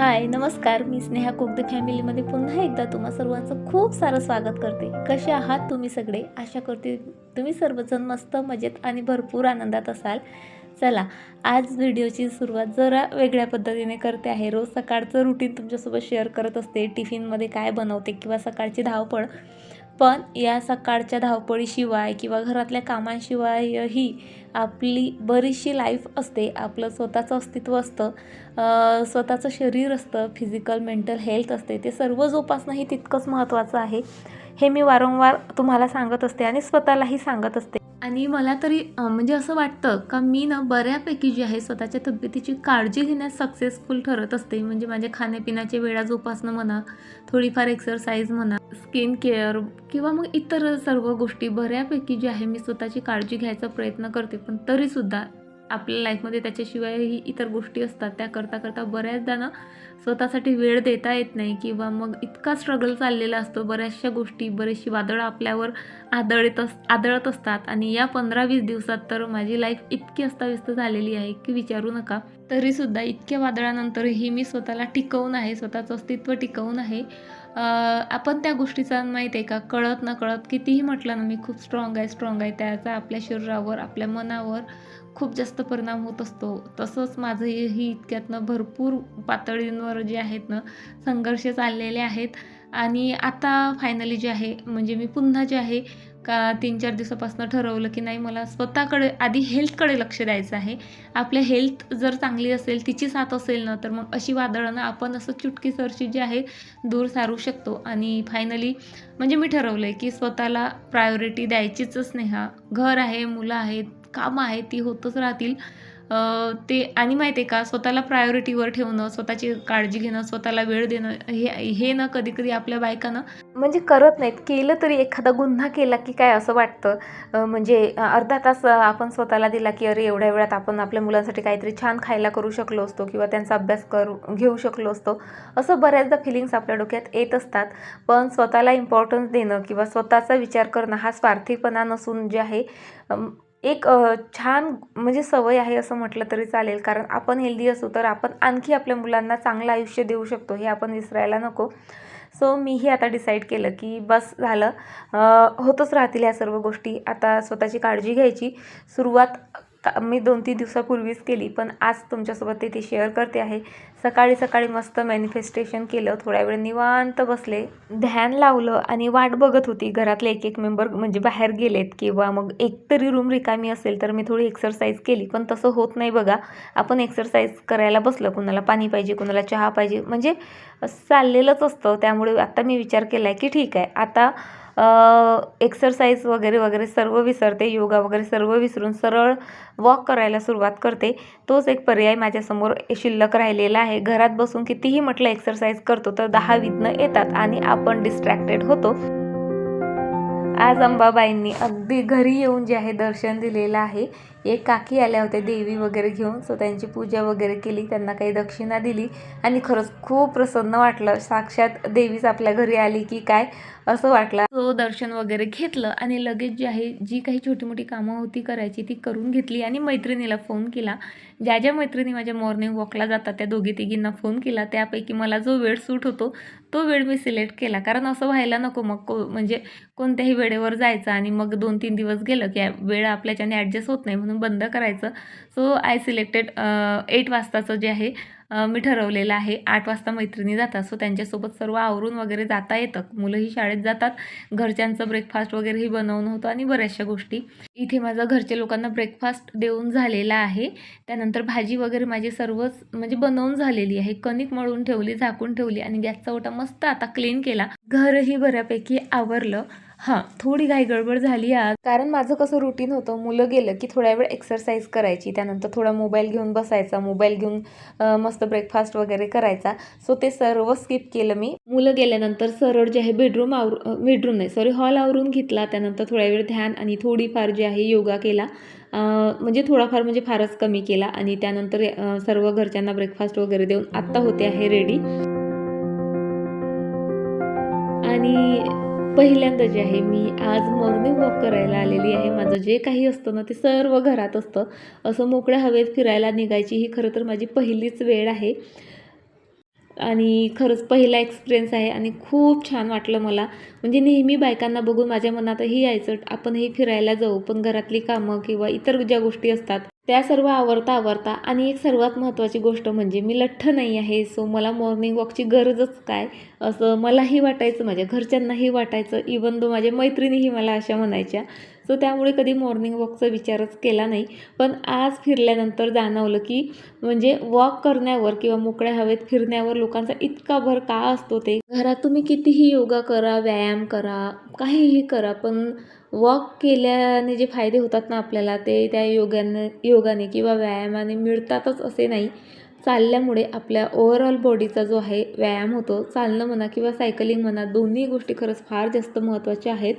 हाय नमस्कार. मी Sneha cook the फॅमिलीमध्ये पुन्हा एकदा तुम्हा सर्वांचं खूप सारं स्वागत करते. कसे आहात तुम्ही सगळे? आशा करते तुम्ही सर्वजण मस्त मजेत आणि भरपूर आनंदात असाल. चला आज व्हिडिओची सुरुवात जरा वेगळ्या पद्धतीने करते आहे. रोज सकाळचं रुटीन तुमच्यासोबत शेअर करत असते. टिफिनमध्ये काय बनवते किंवा सकाळची धावपळ पण या सकाळच्या धावपळीशिवाय किंवा घरातल्या कामांशिवायही आपली बरीचशी लाईफ असते. आपलं स्वतःचं अस्तित्व असतं. स्वतःचं शरीर असतं. फिजिकल मेंटल हेल्थ असते. ते सर्व जोपासणंही तितकंच महत्त्वाचं आहे. हे मी वारंवार तुम्हाला सांगत असते आणि स्वतःलाही सांगत असते. आणि मला तरी म्हणजे असं वाटतं का मी ना बऱ्यापैकी जी आहे स्वतःच्या तब्येतीची काळजी घेण्यास सक्सेसफुल ठरत असते. म्हणजे माझ्या खाण्यापिण्याचे वेळा जोपासणं म्हणा थोडीफार एक्सरसाइज म्हणा स्किन केअर किंवा मग इतर सर्व गोष्टी बऱ्यापैकी जी आहे मी स्वतःची काळजी घ्यायचा प्रयत्न करते. पण तरीसुद्धा आपल्या लाईफमध्ये त्याच्याशिवायही इतर गोष्टी असतात. त्या करता करता बऱ्याचदा ना स्वतःसाठी वेळ देता येत नाही किंवा मग इतका स्ट्रगल चाललेला असतो. बऱ्याचशा गोष्टी बरीचशी वादळं आपल्यावर आदळत अस आदळत असतात. आणि या पंधरा वीस दिवसात तर माझी लाईफ इतकी अस्ताव्यस्त झालेली आहे की विचारू नका. तरीसुद्धा इतक्या वादळानंतरही मी स्वतःला टिकवून आहे स्वतःचं अस्तित्व टिकवून आहे. आपण त्या गोष्टीचा माहीत आहे का? कळत न कळत कितीही म्हटलं ना मी खूप स्ट्रॉंग आहे स्ट्रॉंग आहे. त्याचा आपल्या शरीरावर आपल्या मनावर खूप जास्त परिणाम होत असतो. तसंच माझंही इतक्यातनं भरपूर पातळींवर जे आहेत ना संघर्ष चाललेले आहेत. आणि आता फायनली जे आहे म्हणजे मी पुन्हा जे आहे का तीन चार दिवसापासून ठरवलं की नाही मला स्वतःकडे आधी हेल्थकडे लक्ष द्यायचं आहे. आपल्या हेल्थ जर चांगली असेल तिची साथ असेल ना तर मग अशी वादळं ना आपण असं चुटकीसरशी जी आहे दूर सारू शकतो. आणि फायनली म्हणजे मी ठरवलं आहे की स्वतःला प्रायोरिटी द्यायचीच स्नेहा घर आहे मुलं आहेत कामं आहेत ती होतच राहतील. ते आणि माहिती आहे का स्वतःला प्रायोरिटीवर ठेवणं स्वतःची काळजी घेणं स्वतःला वेळ देणं हे हे ना कधी कधी आपल्या बायकांना म्हणजे करत नाहीत. केलं तरी एखादा गुन्हा केला की काय असं वाटतं? म्हणजे अर्धा तास आपण स्वतःला दिला की अरे एवढ्या वेळात आपण आपल्या मुलांसाठी काहीतरी छान खायला करू शकलो असतो किंवा त्यांचा अभ्यास करू घेऊ शकलो असतो. असं बऱ्याचदा फिलिंग्स आपल्या डोक्यात येत असतात. पण स्वतःला इम्पॉर्टन्स देणं किंवा स्वतःचा विचार करणं हा स्वार्थीपणा नसून जे आहे एक छान म्हणजे सवय आहे असं म्हटलं तरी चालेल. कारण आपण हेल्दी असू तर आपण आणखी आपल्या मुलांना चांगलं आयुष्य देऊ शकतो हे आपण विसरायला नको. सो मीही आता डिसाईड केलं की बस झालं. होतच राहतील ह्या सर्व गोष्टी. आता स्वतःची काळजी घ्यायची. सुरुवात का- मी दोन तीन दिवसापूर्वीच केली पण आज तुमच्यासोबत ते ती शेअर करते आहे. सकाळी सकाळी मस्त मॅनिफेस्टेशन केलं थोड्या वेळ निवांत बसले ध्यान लावलं आणि वाट बघत होती. घरातले एक एक मेंबर म्हणजे बाहेर गेलेत किंवा मग एकतरी रूम रिकामी असेल तर मी थोडी एक्सरसाइज केली पण तसं होत नाही बघा. आपण एक्सरसाइज करायला बसलं कुणाला पाणी पाहिजे कुणाला चहा पाहिजे म्हणजे चाललेलंच असतं. त्यामुळे आता मी विचार केला आहे की ठीक आहे. आता एक्सरसाइज वगैरे वगैरे सर्व विसरते योगा वगैरे सर्व विसरून सरळ वॉक करायला सुरुवात करते. तोच एक पर्याय माझ्यासमोर शिल्लक राहिलेला आहे. घरात बसून कितीही म्हटलं एक्सरसाइज करतो तर दहा विघ्न येतात आणि आपण डिस्ट्रॅक्टेड होतो. आज अंबाबाईंनी अगदी घरी येऊन जे आहे दर्शन दिलेलं आहे. एक काकी आल्या होत्या देवी वगैरे घेऊन. सो त्यांची पूजा वगैरे केली. त्यांना काही दक्षिणा दिली. आणि खरंच खूप प्रसन्न वाटलं. साक्षात देवीच आपल्या घरी आली की काय असं वाटलं. सो दर्शन वगैरे घेतलं. आणि लगेच जी आहे जी काही छोटी मोठी कामं होती करायची ती करून घेतली. आणि मैत्रिणीला फोन केला. ज्या ज्या मैत्रिणी माझ्या मॉर्निंग वॉकला जातात त्या दोघी तिघींना फोन केला. त्यापैकी मला जो वेळ सूट होतो तो वेळ मी सिलेक्ट केला. कारण असं व्हायला नको मग को म्हणजे कोणत्याही वेळेवर जायचं आणि मग दोन तीन दिवस गेलं की वेळ आपल्याच्याने ॲडजस्ट होत नाही म्हणून बंद करायचं. सो आय सिलेक्टेड एट वाजताचं जे आहे मी ठरवलेलं आहे. आठ वाजता मैत्रिणी जातात. सो त्यांच्यासोबत सर्व आवरून वगैरे जाता येतं. मुलंही शाळेत जातात. घरच्यांचं ब्रेकफास्ट वगैरेही बनवणं होतं आणि बऱ्याचशा गोष्टी. इथे माझं घरच्या लोकांना ब्रेकफास्ट देऊन झालेला आहे. त्यानंतर भाजी वगैरे माझी सर्वच म्हणजे बनवून झालेली आहे. कणिक मळून ठेवली झाकून ठेवली आणि गॅसचा ओटा मस्त आता क्लीन केला. घरही बऱ्यापैकी आवरलं. हां. थोडी घाई गडबड झाली आज. कारण माझं कसं रुटीन होतं मुलं गेलं की थोड्या वेळ एक्सरसाइज करायची त्यानंतर थोडा मोबाईल घेऊन बसायचा मोबाईल घेऊन मस्त ब्रेकफास्ट वगैरे करायचा. सो ते सर्व स्किप केलं मी. मुलं गेल्यानंतर सरळ जे आहे बेडरूम आवर बेडरूम नाही सॉरी हॉल आवरून घेतला. त्यानंतर थोड्या वेळ ध्यान आणि थोडीफार जे आहे योगा केला. म्हणजे थोडाफार म्हणजे फारच कमी केला. आणि त्यानंतर सर्व घरच्यांना ब्रेकफास्ट वगैरे देऊन आत्ता होते आहे रेडी आणि पहिल्यांदा जे आहे मी आज मॉर्निंग वॉक करायला आलेली आहे. माझं जे काही असतं ना ते सर्व घरात असतं. असं मोकळ्या हवेत फिरायला निघायची ही खरं तर माझी पहिलीच वेळ आहे. आणि खरंच पहिला एक्सपिरियन्स आहे आणि खूप छान वाटलं मला. म्हणजे नेहमी बायकांना बघून माझ्या मनातही यायचं आपणही फिरायला जाऊ पण घरातली कामं किंवा इतर ज्या गोष्टी असतात त्या सर्व आवरता आवरता आणि एक सर्वात महत्त्वाची गोष्ट म्हणजे मी लठ्ठ नाही आहे सो मला मॉर्निंग वॉकची गरजच काय? असं मलाही वाटायचं माझ्या घरच्यांनाही वाटायचं इवन दो माझ्या मैत्रिणीही मला अशा म्हणायच्या. सो त्यामुळे कधी मॉर्निंग वॉकचा विचारच केला नाही. पण आज फिरल्यानंतर जाणवलं की म्हणजे वॉक करण्यावर किंवा मोकळ्या हवेत फिरण्यावर लोकांचा इतका भर का असतो ते? घरात तुम्ही कितीही योगा करा व्यायाम करा काहीही करा पण वॉक केल्याने जे फायदे होतात ना आपल्याला ते त्या योगाने योगाने किंवा व्यायामाने मिळतातच असे नाही. चालल्यामुळे आपल्या ओव्हरऑल बॉडीचा जो आहे व्यायाम होतो. चालणं म्हणा किंवा सायकलिंग म्हणा दोन्ही गोष्टी खरंच फार जास्त महत्त्वाच्या आहेत.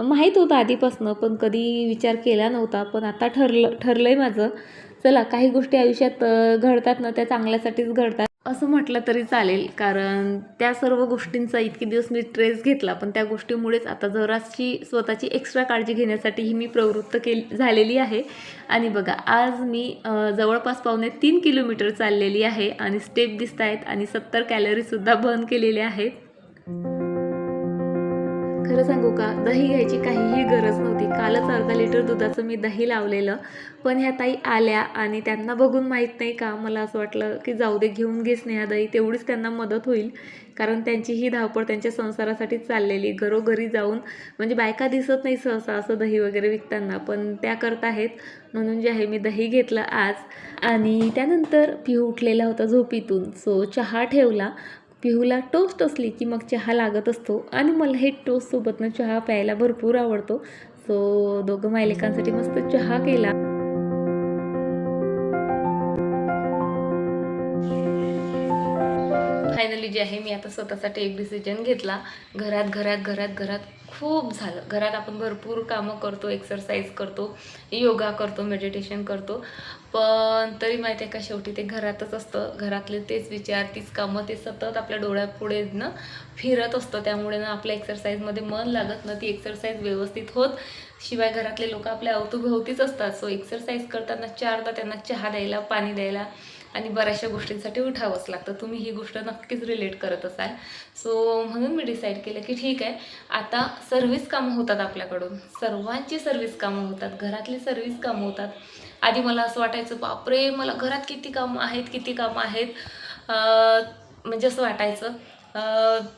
माहीत होतं आधीपासनं पण कधी विचार केला नव्हता. पण आता ठरलं ठरलं आहे माझं. चला काही गोष्टी आयुष्यात घडतात ना त्या चांगल्यासाठीच घडतात. असं म्हटलं तरी चालेल कारण त्या सर्व गोष्टींचा इतके दिवस मी ट्रेस घेतला पण त्या गोष्टीमुळेच आता जराशी स्वतःची एक्स्ट्रा काळजी घेण्यासाठीही मी प्रवृत्त केली झालेली आहे. आणि बघा आज मी जवळपास पावणे तीन किलोमीटर चाललेली आहे आणि स्टेप दिसत आहेत आणि सत्तर कॅलरीसुद्धा बर्न केलेल्या आहेत. खरं सांगू का दही घ्यायची काहीही गरज नव्हती. कालच अर्धा लिटर दुधाचं मी दही लावलेलं. पण ह्या ताई आल्या आणि त्यांना बघून माहीत नाही का मला असं वाटलं की जाऊ दे घेऊन घे स्नेहा दही तेवढीच त्यांना मदत होईल. कारण त्यांची ही धावपळ त्यांच्या संसारासाठी चाललेली. घरोघरी जाऊन म्हणजे बायका दिसत नाही सहसा असं दही वगैरे विकताना पण त्या करत आहेत. म्हणून जे आहे मी दही घेतलं आज. आणि त्यानंतर पिऊ उठलेला होता झोपीतून. सो चहा ठेवला. पिहूला टोस्ट असली की मग चहा लागत असतो आणि मला हे टोस्टसोबतनं चहा प्यायला भरपूर आवडतो. सो दोघं मायलेकांसाठी मस्त चहा केला. फायनली जे आहे मी आता स्वतःसाठी एक डिसिजन घेतला. घरात घरात घरात घरात खूप झालं. घरात आपण भरपूर कामं करतो एक्सरसाइज करतो योगा करतो मेडिटेशन करतो. पण तरी माहिती आहे का शेवटी ते घरातच असतं. घरातले तेच विचार तीच कामं ते सतत आपल्या डोळ्यापुढे ना फिरत असतं. त्यामुळे ना आपल्या एक्सरसाइजमध्ये मन लागत ना ती एक्सरसाइज व्यवस्थित होत. शिवाय घरातले लोक आपल्या अवतूभवतीच असतात. सो एक्सरसाइज करताना चारदा त्यांना चहा द्यायला पाणी द्यायला आणि बऱ्याचशा गोष्टींसाठी उठावंच लागतं. तुम्ही ही गोष्ट नक्कीच रिलेट करत असाल. सो म्हणून मी डिसाईड केलं की ठीक आहे. आता सर्व्हिस कामं होतात आपल्याकडून. सर्वांची सर्व्हिस कामं होतात. घरातली सर्व्हिस कामं होतात. आधी मला असं वाटायचं बापरे मला घरात किती कामं आहेत किती कामं आहेत? म्हणजे असं वाटायचं.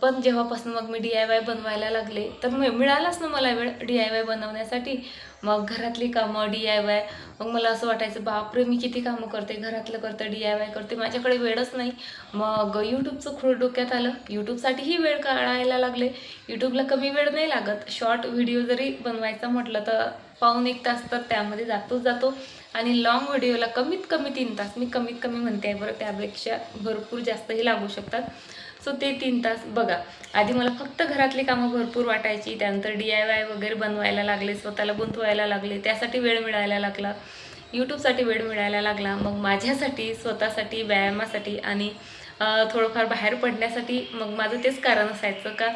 पण जेव्हापासून मग मी डी आय वाय बनवायला लागले तर मिळालाच ना मला वेळ डी आय वाय बनवण्यासाठी. मग घरातली कामं डी आय वाय मग मला असं वाटायचं बापरे मी किती कामं करते घरातलं करते डी आय वाय करते माझ्याकडे वेळच नाही. मग यूट्यूबचं खूळ डोक्यात आलं. यूट्यूबसाठीही वेळ काढायला लागले. यूट्यूबला कमी वेळ नाही लागत. शॉर्ट व्हिडिओ जरी बनवायचा म्हटलं तर पाऊन एक तास तर त्यामध्ये जातोच जातो. आणि लॉंग व्हिडिओला कमीत कमी तीन तास. मी कमीत कमी म्हणते आहे बरं त्यापेक्षा भरपूर जास्तही लागू शकतात. सो ते तीन तास. बघा आधी मला फक्त घरातली कामं भरपूर वाटायची त्यानंतर डी आय वाय वगैरे बनवायला लागले स्वतःला गुंतवायला लागले त्यासाठी वेळ मिळायला लागला यूट्यूबसाठी वेळ मिळायला लागला मग माझ्यासाठी स्वतःसाठी व्यायामासाठी आणि थोडंफार बाहेर पडण्यासाठी मग माझं तेच कारण असायचं का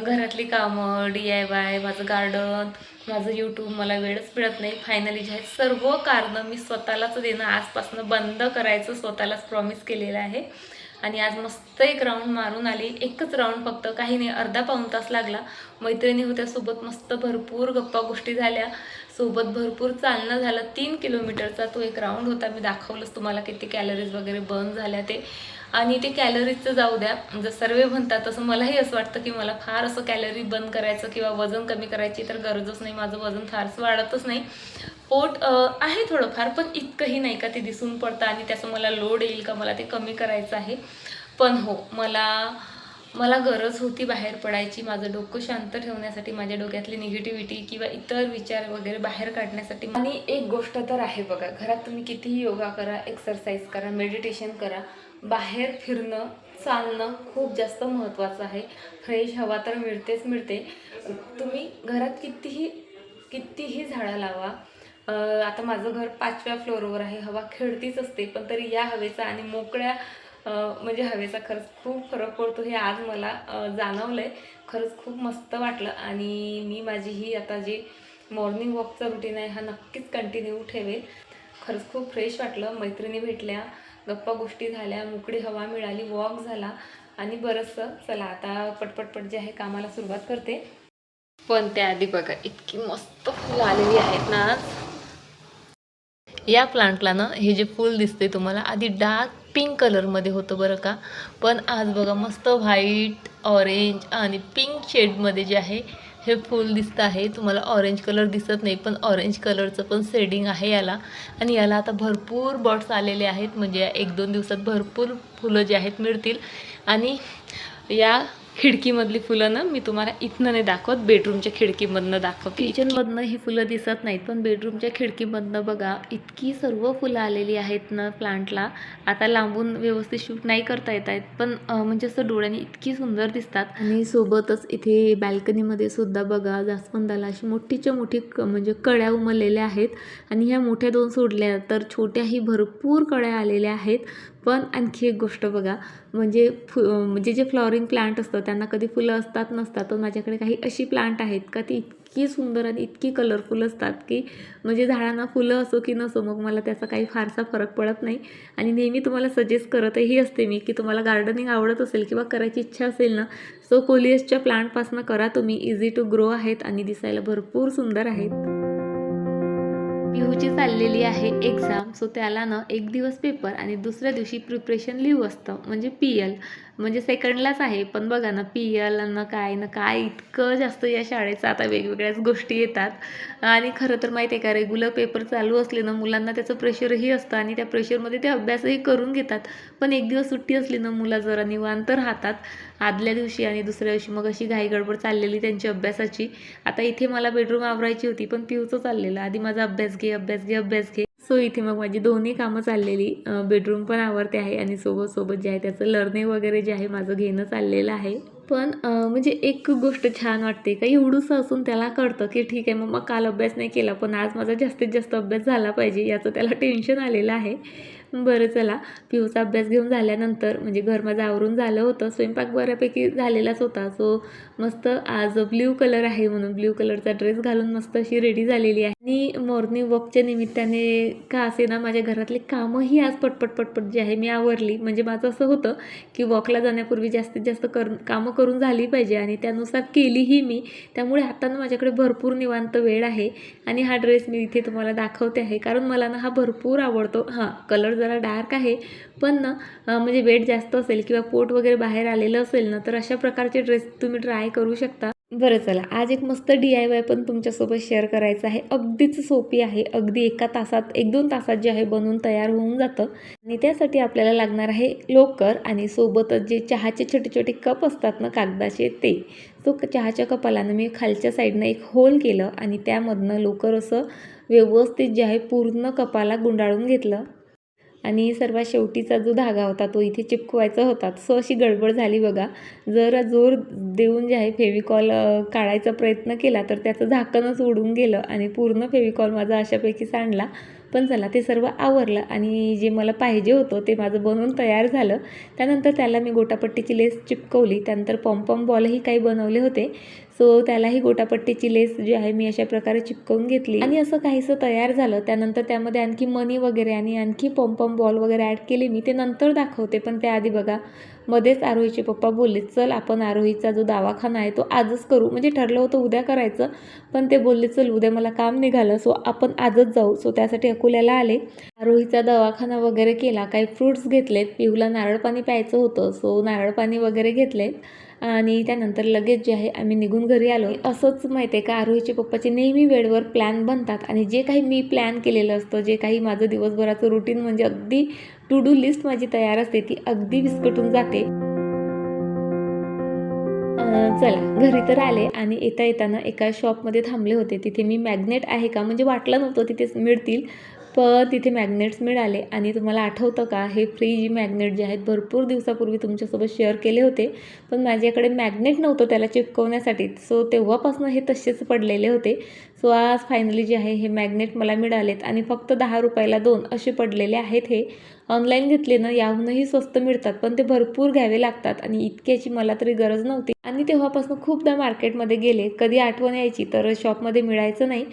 घरातली कामं डी आय वाय माझं गार्डन माझं यूट्यूब मला वेळच मिळत नाही. फायनली जे आहे सर्व कारणं मी स्वतःलाच देणं आजपासून बंद करायचं स्वतःलाच प्रॉमिस केलेलं आहे. आणि आज मस्त एक राऊंड मारून आली. एकच राऊंड फक्त काही नाही अर्धा पाऊण तास लागला. मैत्रिणी होत्या सोबत मस्त भरपूर गप्पा गोष्टी झाल्या. सोबत भरपूर चालणं झालं. तीन किलोमीटरचा तो एक राऊंड होता. मी दाखवलंच तुम्हाला किती कॅलरीज वगैरे बर्न झाल्या ते. आणि ते कॅलरीजचं जाऊ द्या. जर सर्वे म्हणतात तसं मलाही असं वाटतं की मला फार असं कॅलरी बंद करायचं किंवा वजन कमी करायची तर गरजच नाही. माझं वजन फारसं वाढतच नाही. पोट आहे थोडंफार पण इतकंही नाही का ते दिसून पडतं आणि त्याचं मला लोड येईल का मला ते कमी करायचं आहे. पण हो मला मला गरज होती बाहेर पडायची माझं डोकं शांत ठेवण्यासाठी माझ्या डोक्यातली निगेटिव्हिटी किंवा इतर विचार वगैरे बाहेर काढण्यासाठी. आणि एक गोष्ट तर आहे बघा घरात तुम्ही कितीही योगा करा एक्सरसाइज करा मेडिटेशन करा बाहेर फिरणं चालणं खूप जास्त महत्त्वाचं आहे. फ्रेश हवा तर मिळतेच मिळते. तुम्ही घरात कितीही कितीही झाडं लावा. आता माझं घर पाचव्या फ्लोअरवर आहे हवा खेळतीच असते पण तरी या हवेचा आणि मोकळ्या म्हणजे हवेचा खरंच खूप फरक पडतो हे आज मला जाणवलं आहे खरंच खूप मस्त वाटलं आणि मी माझी ही आता जी मॉर्निंग वॉकचा रुटीन आहे हा नक्कीच कंटिन्यू ठेवेल. खरंच खूप फ्रेश वाटलं. मैत्रिणी भेटल्या गप्पा गोष्टी झाल्या मोकळी हवा मिळाली वॉक झाला आणि बरंचसं चला आता पटपटपट जे आहे कामाला सुरुवात करते. पण त्याआधी बघा इतकी मस्त फुलं आलेली आहेत ना आज. या प्लांटला ना हे जे फूल दिसते तुम्हाला आधी डार्क पिंक कलरमध्ये होतं बरं का. पण आज बघा मस्त व्हाईट ऑरेंज आणि पिंक शेडमध्ये जे आहे हे फूल दिसतं आहे. तुम्हाला ऑरेंज कलर दिसत नाही पण ऑरेंज कलरचं पण शेडिंग आहे याला. आणि याला आता भरपूर बॉट्स आलेले आहेत. म्हणजे एक दोन दिवसात भरपूर फुलं जे आहेत मिळतील. आणि या खिडकीमधली फुलं ना मी तुम्हाला इथनं नाही दाखवत बेडरूमच्या खिडकीमधनं दाखवते. किचनमधनं ही फुलं दिसत नाहीत पण बेडरूमच्या खिडकीमधनं बघा इतकी सर्व फुलं आलेली आहेत ना प्लांटला आता लांबून व्यवस्थित शूट नाही करता येत आहेत पण म्हणजे असं डोळ्याने इतकी सुंदर दिसतात. आणि सोबतच इथे बॅल्कनीमध्ये सुद्धा बघा जास्वंदाला अशी मोठीच्या मोठी क म्हणजे कळ्या उमललेल्या आहेत. आणि ह्या मोठ्या दोन सोडल्या तर छोट्याही भरपूर कळ्या आलेल्या आहेत. पण आणखी एक गोष्ट बघा म्हणजे फु म्हणजे जे फ्लॉवरिंग प्लांट असतं त्यांना कधी फुलं असतात नसतात पण माझ्याकडे काही अशी प्लांट आहेत का ती इतकी सुंदर आणि इतकी कलरफुल असतात की म्हणजे झाडांना फुलं असो की नसो मग मला त्याचा काही फारसा फरक पडत नाही. आणि नेहमी तुम्हाला सजेस्ट करतही असते मी की तुम्हाला गार्डनिंग आवडत असेल किंवा करायची इच्छा असेल ना सो कोलियसच्या प्लांटपासून करा तुम्ही. इझी टू ग्रो आहेत आणि दिसायला भरपूर सुंदर आहेत. पिहूची चाललेली आहे एक्झाम सो त्याला ना एक दिवस पेपर आणि दुसऱ्या दिवशी प्रिपरेशन लिव्ह असतं. म्हणजे पी एल म्हणजे सेकंडलाच आहे. पण बघा ना पी एल ना काय ना काय इतकं जास्त या शाळेचं आता वेगवेगळ्याच गोष्टी येतात. आणि खरं तर माहिती आहे का रेग्युलर पेपर चालू असले ना मुलांना त्याचं प्रेशरही असतं आणि त्या प्रेशरमध्ये ते अभ्यासही करून घेतात. पण एक दिवस सुट्टी असली ना मुलं जरा निवांत राहतात. आदल्या दिवशी आणि दुसऱ्या दिवशी मग अशी घाई गडबड चाललेली त्यांची अभ्यासाची. आता इथे मला बेडरूम आवरायची होती पण पिऊचं चाललेलं. आधी माझा अभ्यास घे अभ्यास घे अभ्यास घे. सो इथे मग माझी दोन्ही कामं चाललेली बेडरूम पण आवडते आहे आणि सोबत सोबत जे आहे त्याचं लर्निंग वगैरे जे आहे माझं घेणं चाललेलं आहे. पण म्हणजे एक गोष्ट छान वाटते का एवढंसं असून त्याला कळतं की ठीक आहे मग मग काल अभ्यास नाही केला पण आज माझा जास्तीत जास्त अभ्यास झाला पाहिजे याचं त्याला टेन्शन आलेलं आहे. बरं चला पिऊचा अभ्यास घेऊन झाल्यानंतर म्हणजे घर माझं आवरून झालं होतं स्वयंपाक बऱ्यापैकी झालेलाच होता. सो मस्त आज ब्ल्यू कलर आहे म्हणून ब्ल्यू कलरचा ड्रेस घालून मस्त अशी रेडी झालेली आहे. आणि मॉर्निंग वॉकच्या निमित्ताने का असे ना माझ्या घरातले कामंही आज पटपट पटपट जे आहे मी आवरली. म्हणजे माझं असं होतं की वॉकला जाण्यापूर्वी जास्तीत जास्त कर कामं करून झाली पाहिजे आणि त्यानुसार केलीही मी. त्यामुळे आता ना माझ्याकडे भरपूर निवांत वेळ आहे आणि हा ड्रेस मी इथे तुम्हाला दाखवते आहे. कारण मला ना हा भरपूर आवडतो. हां कलर जरा डार्क आहे. पण ना म्हणजे वेट जास्त असेल किंवा पोट वगैरे बाहेर आलेलं असेल ना तर अशा प्रकारचे ड्रेस तुम्ही ट्राय करू शकता. बरं चला आज एक मस्त डी आय वाय पण तुमच्यासोबत शेअर करायचं आहे. अगदीच सोपी आहे. अगदी एका तासात एक दोन तासात जे आहे बनवून तयार होऊन जातं. आणि त्यासाठी आपल्याला लागणार आहे लोकर आणि सोबतच जे चहाचे छोटे छोटे कप असतात ना कागदाचे ते. तो चहाच्या कपालानं मी खालच्या साईडनं एक होल केलं आणि त्यामधनं लोकर असं व्यवस्थित जे आहे पूर्ण कपाला गुंडाळून घेतलं. आणि सर्वात शेवटीचा जो धागा होता तो इथे चिपकवायचा होता. सो अशी गडबड झाली बघा. जरा जोर देऊन जे आहे फेविकॉल काढायचा प्रयत्न केला तर त्याचं झाकणच उडून गेलं आणि पूर्ण फेविकॉल माझा अशापैकी सांडला. पण चला ते सर्व आवरलं आणि जे मला पाहिजे होतं ते माझं बनवून तयार झालं. त्यानंतर त्याला मी गोटापट्टीची लेस चिपकवली. त्यानंतर पॉम्पॉम बॉलही काही बनवले होते. सो त्यालाही गोटापट्टीची लेस जी आहे मी अशा प्रकारे चिपकवून घेतली. आणि असं काहीसं तयार झालं. त्यानंतर त्यामध्ये आणखी मनी वगैरे आणि आणखी पॉम्पॉम बॉल वगैरे ॲड केले. मी ते नंतर दाखवते पण त्याआधी बघा. मध्येच आरोहीचे पप्पा बोलले चल आपण आरोहीचा जो दवाखाना आहे तो आजच करू. म्हणजे ठरलं होतं उद्या करायचं पण ते बोलले चल उद्या मला काम निघालं. सो आपण आजच जाऊ. सो त्यासाठी अकोल्याला आले. आरोहीचा दवाखाना वगैरे केला. काही फ्रुट्स घेतलेत. पिहूला नारळ पाणी प्यायचं होतं. सो नारळ पाणी वगैरे घेतलेत. आणि त्यानंतर लगेच जे आहे आम्ही निघून घरी आलो. असंच माहिती आहे का आरोहीचे पप्पाचे नेहमी वेळेवर प्लॅन बनतात. आणि जे काही मी प्लॅन केलेलं असतं जे काही माझं दिवसभराचं रुटीन म्हणजे अगदी टू डू लिस्ट माझी तयार असते ती अगदी विस्कटून जाते. चला घरी तर आले आणि येता येताना एका शॉपमध्ये थांबले होते. तिथे मी मॅग्नेट आहे का म्हणजे वाटलं नव्हतं तिथे मिळतील. पण तिथे मॅग्नेट्स मिळाले. आणि तुम्हाला आठवतं का हे फ्रीज मॅग्नेट जे आहेत भरपूर दिवसापूर्वी तुमच्यासोबत शेअर केले होते. पण माझ्याकडे मॅग्नेट नव्हतं त्याला चिपकवण्यासाठी. सो तेव्हापासून हे तसेच पडलेले होते. सो आज फायनली जे आहे हे मॅग्नेट मला मिळालेत. आणि फक्त दहा रुपयाला दोन असे पडलेले आहेत हे. ऑनलाईन घेतले ना याहूनही स्वस्त मिळतात. पण ते भरपूर घ्यावे लागतात आणि इतक्याची मला तरी गरज नव्हती. आणि तेव्हापासून खूपदा मार्केटमध्ये गेले. कधी आठवण यायची तर शॉपमध्ये मिळायचं नाही.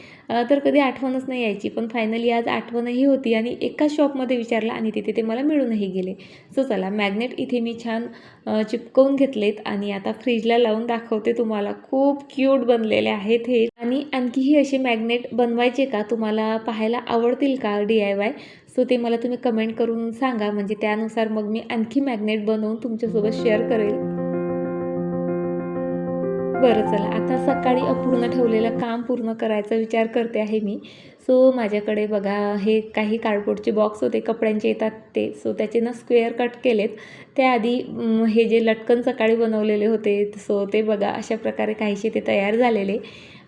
तर कधी आठवणच नाही यायची. पण फायनली आज आठवणही होती आणि एकाच शॉपमध्ये विचारलं आणि तिथे ते मला मिळूनही गेले. सो चला मॅग्नेट इथे मी छान चिपकवून घेतलेत आणि आता फ्रीजला लावून दाखवते तुम्हाला. खूप क्यूट बनलेले आहेत हे. आणि आणखीही असे मॅग्नेट बनवायचे का? तुम्हाला पाहायला आवडतील का डी आय वाय सो ते मला तुम्ही कमेंट करून सांगा. म्हणजे त्यानुसार मग मी आणखी मॅग्नेट बनवून तुमच्यासोबत शेअर करेल. बरं चला. आता सकाळी अपूर्ण ठेवलेलं काम पूर्ण करायचा विचार करते आहे मी. सो माझ्याकडे बघा हे काही कार्डबोर्डचे बॉक्स होते कपड्यांचे येतात ते. सो त्याचे ना स्क्वेअर कट केलेत. त्याआधी हे जे लटकन सकाळी बनवलेले होते सो ते बघा अशा प्रकारे काहीसे ते तयार झालेले.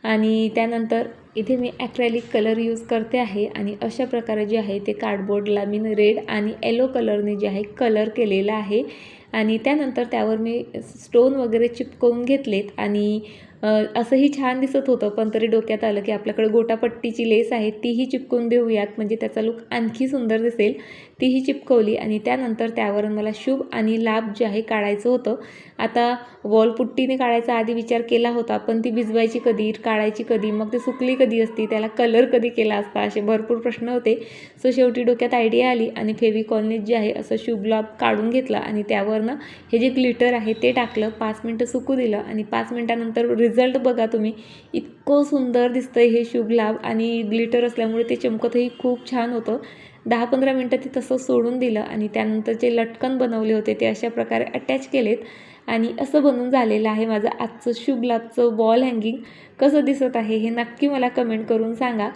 आणि त्यानंतर इथे मी ॲक्रेलिक कलर यूज करते आहे आणि अशा प्रकारे जे आहे ते कार्डबोर्डला मी रेड आणि येलो कलरने जे आहे कलर केलेला आहे. आणि त्यानंतर त्यावर मी स्टोन वगैरे चिपकवून घेतलेत आणि असंही छान दिसत होतं पण तरी डोक्यात आलं की आपल्याकडे गोटापट्टीची लेस आहे तीही चिपकून देऊयात म्हणजे त्याचा लुक आणखी सुंदर दिसेल. तीही चिपकवली आणि त्यानंतर त्यावर मला शुभ आणि लाभ जे आहे काढायचं होतं. आता वॉलपुट्टीने काढायचा आधी विचार केला होता पण ती भिजवायची कधी काढायची कधी मग ते सुकली कधी असती त्याला कलर कधी केला असता असे भरपूर प्रश्न होते. सो शेवटी डोक्यात आयडिया आली आणि फेविकॉलने जे आहे असं शुभ लाभ काढून घेतला आणि त्यावरनं हे जे ग्लिटर आहे ते टाकलं पाच मिनटं सुकू दिलं आणि पाच मिनटानंतर रिझल्ट बघा तुम्ही. इतकं सुंदर दिसतंय हे शुभ लाभ आणि ग्लिटर असल्यामुळे ते चमकतही खूप छान होतं. दहा पंधरा मिनटं ते तसं सोडून दिलं आणि त्यानंतर जे लटकन बनवले होते ते अशा प्रकारे अटॅच केलेत. आणि असं बनून झालेलं आहे माझं आजचं शुभ लाभचं वॉल हँगिंग कसं दिसत आहे हे नक्की मला कमेंट करून सांगा.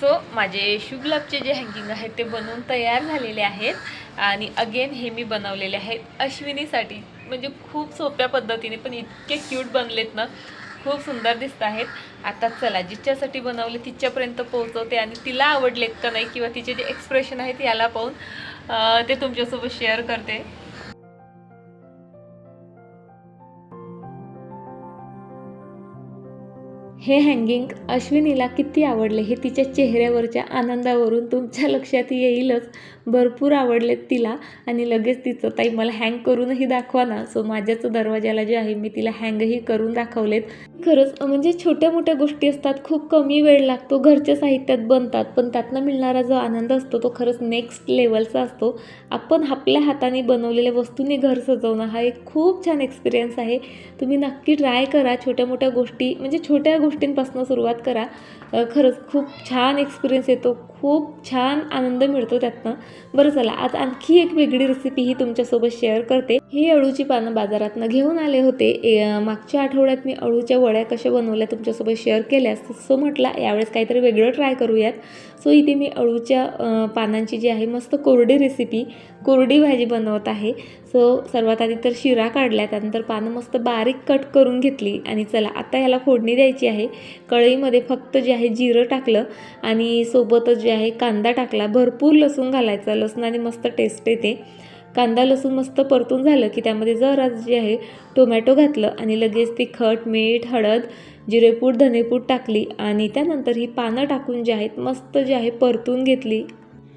सो माझे शुभ लाभचे जे हँगिंग आहेत ते बनवून तयार झालेले आहेत. आणि अगेन हे मी बनवलेले आहेत अश्विनीसाठी. म्हणजे खूप सोप्या पद्धतीने पण इतके क्यूट बनलेत ना. खूप सुंदर दिसत आहेत. आता चला जिच्यासाठी बनवले तिच्यापर्यंत पोहोचवते आणि तिला आवडलेत का नाही किंवा तिचे जे एक्सप्रेशन आहेत याला पाहून ते तुमच्यासोबत शेअर करते. हे हँगिंग अश्विनीला किती आवडले हे तिच्या चेहऱ्यावरच्या आनंदावरून तुमच्या लक्षात येईलच. भरपूर आवडलेत तिला. आणि लगेच तिचं ताई मला हँग करूनही दाखवा ना. सो माझ्याच दरवाजाला जे आहे मी तिला हँगही करून दाखवलेत. खरंच म्हणजे छोट्या मोठ्या गोष्टी असतात. खूप कमी वेळ लागतो. घरच्या साहित्यात बनतात. पण त्यातनं मिळणारा जो आनंद असतो तो खरंच नेक्स्ट लेवलचा असतो. आपण आपल्या हाताने बनवलेल्या वस्तूंनी घर सजवणं हा एक खूप छान एक्सपिरियन्स आहे. तुम्ही नक्की ट्राय करा. छोट्या मोठ्या गोष्टी म्हणजे छोट्या गोष्टींपासून सुरुवात करा. खरंच खूप छान एक्सपिरियन्स येतो. खूप छान आनंद मिळतो त्यातनं. बरं चला आज आणखी एक वेगळी रेसिपी ही तुमच्यासोबत शेअर करते. ही अळूची पानं बाजारातनं घेऊन आले होते. मागच्या आठवड्यात मी अळूच्या वड्या कशा बनवल्या तुमच्यासोबत शेअर केल्यास सो म्हटलं यावेळेस काहीतरी वेगळं ट्राय करूयात. सो इथे मी अळूच्या पानांची जी आहे मस्त कोरडी रेसिपी कोरडी भाजी बनवत आहे. सो सर्वात आधी तर शिरा काढल्या त्यानंतर पानं मस्त बारीक कट करून घेतली आणि चला आता ह्याला फोडणी द्यायची आहे. कढईमध्ये फक्त जे आहे जिरं टाकलं आणि सोबतच जे आहे कांदा टाकला. भरपूर लसूण घालायचा लसणाने मस्त टेस्ट येते. कांदा लसूण मस्त परतून झालं की त्यामध्ये जरा जे आहे टोमॅटो घातलं आणि लगेच तिखट मीठ हळद जिरेपूड धनेपूड टाकली आणि त्यानंतर ही पानं टाकून जे आहेत मस्त जे आहे परतून घेतली.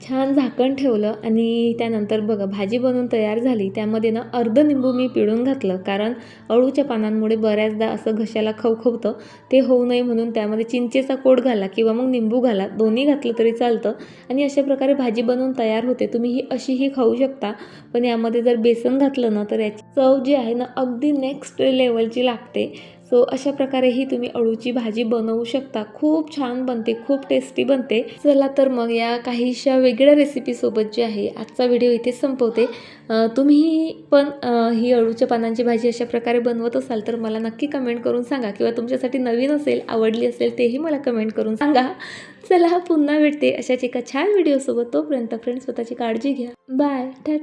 छान झाकण ठेवलं आणि त्यानंतर बघा भाजी बनवून तयार झाली. त्यामध्ये ना अर्ध निंबू मी पिळून घातलं कारण अळूच्या पानांमुळे बऱ्याचदा असं घशाला खवखवतं. ते होऊ नये म्हणून त्यामध्ये चिंचेचा कोड घाला किंवा मग निंबू घाला. दोन्ही घातलं तरी चालतं. आणि अशा प्रकारे भाजी बनवून तयार होते. तुम्ही ही अशीही खाऊ शकता. पण यामध्ये जर बेसन घातलं ना तर याची चव जी आहे ना अगदी नेक्स्ट लेवलची लागते. सो अशा प्रकारेही तुम्ही अळूची भाजी बनवू शकता. खूप छान बनते खूप टेस्टी बनते. चला तर मग या काहीशा वेगळ्या रेसिपीसोबत जी आहे आजचा व्हिडिओ इथे संपवते. तुम्ही पण ही अळूच्या पानांची भाजी अशा प्रकारे बनवत असाल तर मला नक्की कमेंट करून सांगा. किंवा तुमच्यासाठी नवीन असेल आवडली असेल तेही मला कमेंट करून सांगा. चला पुन्हा भेटते अशाच एका छान व्हिडिओसोबत तोपर्यंत फ्रेंड स्वतःची काळजी घ्या. बाय टाटा